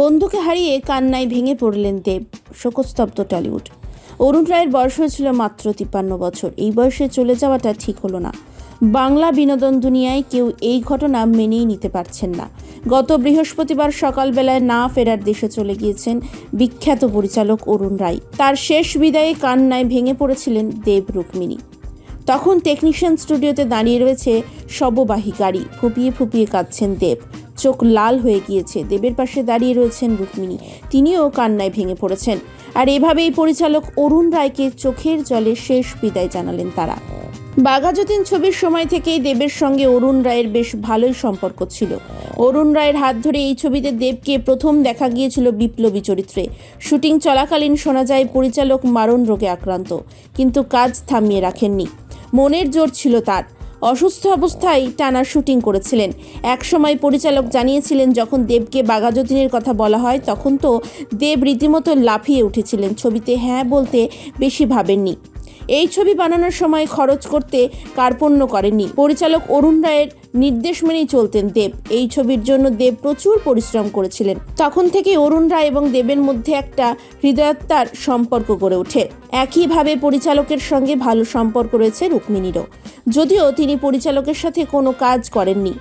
বন্ধুকে হারিয়ে কান্নায় ভেঙে পড়লেন দেব, শোকস্তব্ধ টলিউড। অরুণ রায়ের বয়স হয়েছিল মাত্র তিপ্পান্ন বছর। এই বয়সে চলে যাওয়াটা ঠিক হলো না। বাংলা বিনোদন দুনিয়ায় কেউ এই ঘটনা মেনেই নিতে পারছেন না। গত বৃহস্পতিবার সকালবেলায় না ফেরার দেশে চলে গিয়েছেন বিখ্যাত পরিচালক অরুণ রায়। তার শেষ বিদায়ে কান্নায় ভেঙে পড়েছিলেন দেব রুক্মিণী। তখন টেকনিশিয়ান স্টুডিওতে দাঁড়িয়ে রয়েছে শববাহী গাড়ি। ফুপিয়ে ফুপিয়ে কাঁদছেন দেব। চোখ লাল হয়ে গিয়েছে। দেবের পাশে দাঁড়িয়ে রয়েছেন রুক্মিণী। তিনিও কান্নায় ভেঙে পড়েছেন। আর এভাবেই পরিচালক অরুণ রায়কে চোখের জলে শেষ বিদায় জানালেন তারা। বাঘাযতীন ছবির সময় থেকেই দেবের সঙ্গে অরুণ রায়ের বেশ ভালোই সম্পর্ক ছিল। অরুণ রায়ের হাত ধরে এই ছবিতে দেবকে প্রথম দেখা গিয়েছিল বিপ্লবী চরিত্রে। শুটিং চলাকালীন শোনা যায় পরিচালক মারণ রোগে আক্রান্ত, কিন্তু কাজ থামিয়ে রাখেননি। মনের জোর ছিল তার। অসুস্থ অবস্থায় টানা শুটিং করেছিলেন। একসময় পরিচালক জানিয়েছিলেন, যখন দেবকে বাঘাযতীনের কথা বলা হয়, তখন তো দেব রীতিমতো লাফিয়ে উঠেছিলেন। ছবিতে হ্যাঁ বলতে বেশি ভাবেননি। এই ছবি বানানোর সময় খরচ করতে কার্পণ্য করেননি। পরিচালক অরুণ রায়ের নির্দেশ মেনেই চলতেন দেব। এই ছবির জন্য দেব প্রচুর পরিশ্রম করেছিলেন। তখন থেকে অরুণ রায় এবং দেবের মধ্যে একটা হৃদয়ত্মার সম্পর্ক গড়ে ওঠে। একইভাবে পরিচালকের সঙ্গে ভালো সম্পর্ক রয়েছে রুক্মিণীরও। যদিও তিনি পরিচালকের সাথে কোনো কাজ করেননি।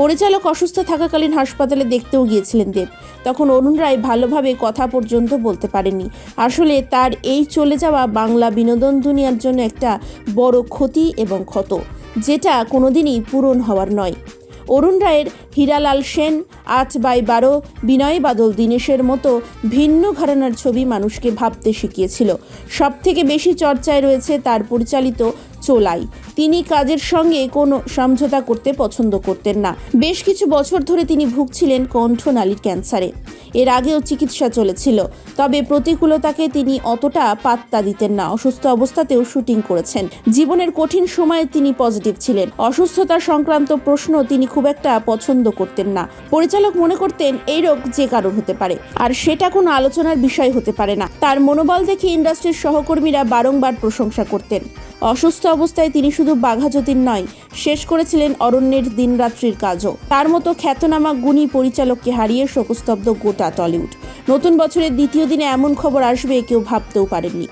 পরিচালক অসুস্থ থাকাকালীন হাসপাতালে দেখতেও গিয়েছিলেন দেব। তখন অরুণ রায় ভালোভাবে কথা পর্যন্ত বলতে পারেননি। আসলে তার এই চলে যাওয়া বাংলা বিনোদন দুনিয়ার জন্য একটা বড় ক্ষতি এবং ক্ষত, যেটা কোনোদিনই পূরণ হওয়ার নয়। অরুণ রায়ের হীরালাল সেন, আট বাই বারো, বিনয় বাদল, দীনেশের মতো ভিন্ন ঘরানার ছবি মানুষকে ভাবতে শিখিয়েছিল। সব থেকে বেশি চর্চায় রয়েছে তার পরিচালিত চোলাই। তিনি কাজের সঙ্গে কোনো সমঝোতা করতে পছন্দ করতেন না। বেশ কিছু বছর ধরে তিনি ভুগছিলেন কণ্ঠনালীর ক্যান্সারে। এর আগেও চিকিৎসা চলেছিল, তবে প্রতিকূলতাকে তিনি অতটা পাত্তা দিতেন না। অসুস্থ অবস্থাতেও শুটিং করেছেন। জীবনের কঠিন সময়ে তিনি পজিটিভ ছিলেন। অসুস্থতা সংক্রান্ত প্রশ্ন তিনি খুব একটা পছন্দ করতেন না। পরিচালক মনে করতেন, এই রোগ যে কারণ হতে পারে, আর সেটা কোনো আলোচনার বিষয় হতে পারে না। তার মনোবল দেখে ইন্ডাস্ট্রির সহকর্মীরা বারংবার প্রশংসা করতেন। অসুস্থ অবস্থায় তিনি শুধু বাঘা যতীন নয়, শেষ করেছিলেন অরণ্যের দিনরাত্রির কাজও। তার মতো খ্যাতনামা গুণী পরিচালককে হারিয়ে শোকস্তব্ধ গোটা টলিউড। নতুন বছরের দ্বিতীয় দিনে এমন খবর আসবে কেউ ভাবতেও পারেননি।